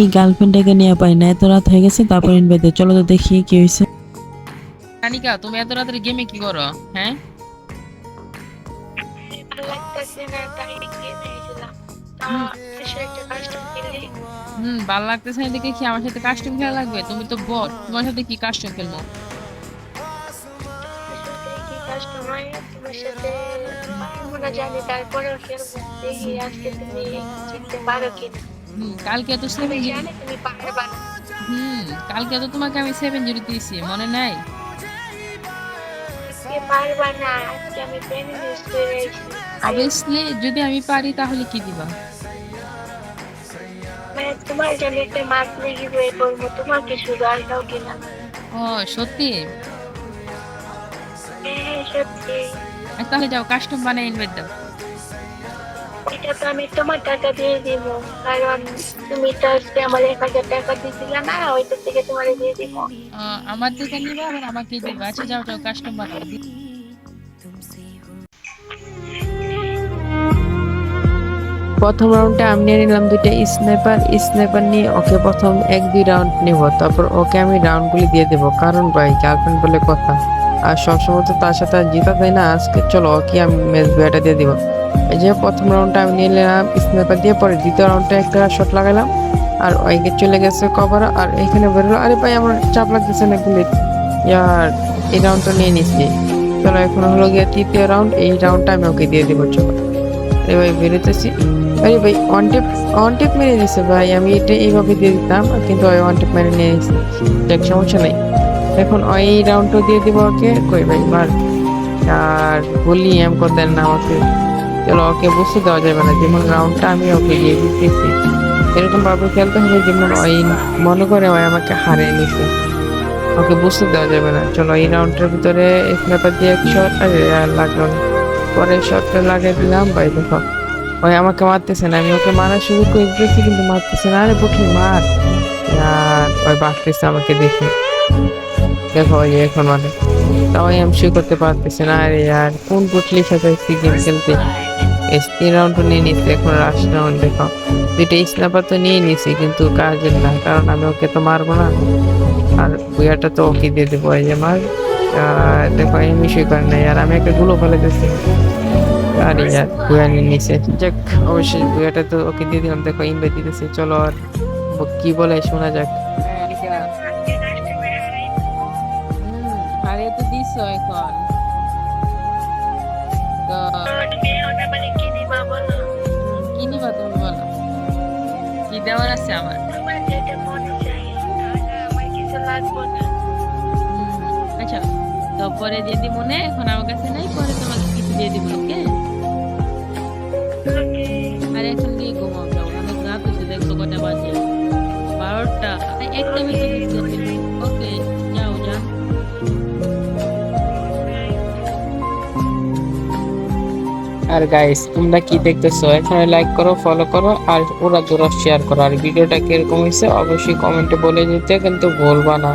এই গার্লফ্রেন্ডটাকে নিয়ে পাই না এত রাত হয়ে গেছে তারপর ইনভাইট চলো তো দেখি কি হয়েছে। কানিকা তুমি এত রাত্রে গেমে কি করো? হ্যাঁ? হুম ভালো লাগতেছে না দেখে কি আমার সাথে কাস্টম খেলা লাগবে? তুমি তো বট তোমার সাথে কি কাস্টম খেলব? তারপরেও খেলব দেখি আজকে তুমি জিততে পারো কিনা কালকে তো সেভেন জিরো হুম কালকে তো তোমাকে আমি সেভেন জিরো দিয়েছি মনে নাই? অবভিয়াসলি যদি আমি পারি তাহলে কি দিবা? মানে তোমার জন্য একটা মাছ লেগে বয়ে তোমাকে শুধু আর দাও কিনা ও সত্যি? হ্যাঁ তাহলে যাও কাস্টম বানিয়ে ইনভাইট দাও। আমি তোমার টাকা দিয়ে দিব কারণ তুমি তো আমার এক হাজার টাকা দিয়েছিলে না থেকে তোমার দিয়ে দিব আমার নিবা, আবার আমাকে দিবা। আচ্ছা যাও যাও কাস্টম বানাও প্রথম রাউন্ডে আমি নিয়ে নিলাম দুইটা স্নাইপার স্নাইপার নিয়ে ওকে প্রথম এক, দুই রাউন্ড নিব। তারপর ওকে আমি রাউন্ডগুলি দিয়ে দেবো। কারণ ভাই গার্লফ্রেন্ড বলে কথা। আর সবসময় তো তার সাথে জিতা যায় না। আজকে চলো, ওকে আমি ম্যাচ বিয়াটা দিয়ে দিব। যে প্রথম রাউন্ডটা আমি নিয়ে নিলাম স্নাইপার দিয়ে পরে দ্বিতীয় রাউন্ডে একটা শট লাগালাম আর ওইকে চলে গেছে কভার আর এখানে বেরোলো। আরে ভাই, আমার চাপ লাগতেছে না গুলি ইয়ার, এই রাউন্ডটা নিয়ে নিচ্ছি। চলো, এখন হলো গিয়ে তৃতীয় রাউন্ড এই রাউন্ডটা আমি ওকে দিয়ে দিব, চলো। আরে ভাই, বেরোতেছি। আরে ভাই অন টেপ অন টেপ মেরে দিছে ভাই, আমি এটা এইভাবে দিয়ে দিতাম, কিন্তু ওই অন টেপ মেরে নিয়ে নিছে। দেখ, সমস্যা নেই। এখন ওই রাউন্ডটা দিয়ে দিব ওকে। কই ভাই, মার। আর বলি এম করে দেন না আমাকে। চলো, ওকে বুঝতে দেওয়া যাবে না। যেমন রাউন্ডটা আমি ওকে দিয়ে দিতেছি। এরকম ভাবে খেলতে হবে যেমন ওই মনে করে ওই আমাকে হারিয়ে নিছে। ওকে বুঝতে দেওয়া যাবে না। চলো, এই রাউন্ডের ভিতরে স্ন্যাপার দিয়ে এক শট আর লাগল পরে শটটা লাগিয়ে দিলাম, ভাই দেখো। ওই আমাকে মারতেছে না, আমি ওকে মারা শুরু করে দিতেছি কিন্তু মারতেছে না। আরে পুঠি মার। আর ওই বাঁচতেছে আমাকে দেখে। দেখো, ওই এখন মানে তাও আমি শুরু করতে পারতেছে না। আরে আর কোন পুটলির সাথে গেম খেলতে? তিন রাউন্ড নিয়ে নিচ্ছে এখন লাস্ট রাউন্ড দেখো। দুইটা স্ন্যাপার তো নিয়ে নিছি, কিন্তু কাজের না কারণ আমি ওকে তো মারবো না। আর বুয়াটা তো ওকে দিয়ে দেবো, এই যে মার। আর দেখো, এই মিশই করে নাই, আর আমি একটা গুলো ফেলে দিচ্ছি আরে ইয়ার বুয়া নিয়ে নিছে। যাক, অবশ্যই বুয়াটা তো ওকে দিয়ে দিলাম, দেখো ইনভাইট দিতেছে, চলো আর ও কি বলে, শোনা যাক। হারিয়ে তো দিছো এখন। দেওয়ার আছে আমার না আচ্ছা তো পরে দিয়ে দিব মনে এখন আমার কাছে নাই পরে তোমাকে কিছু দিয়ে দিব ওকে আর এখন দিয়ে ঘুমাও অনেক রাত হচ্ছে দেখো কটা বাজে বারোটা এই আর গাইস তোমরা কি দেখতেছো? এখানে লাইক করো ফলো করো, আর ওরা দূর শেয়ার করো। আর ভিডিওটা কীরকম হয়েছে? অবশ্যই কমেন্টে বলে দিতে, কিন্তু ভুলবা না।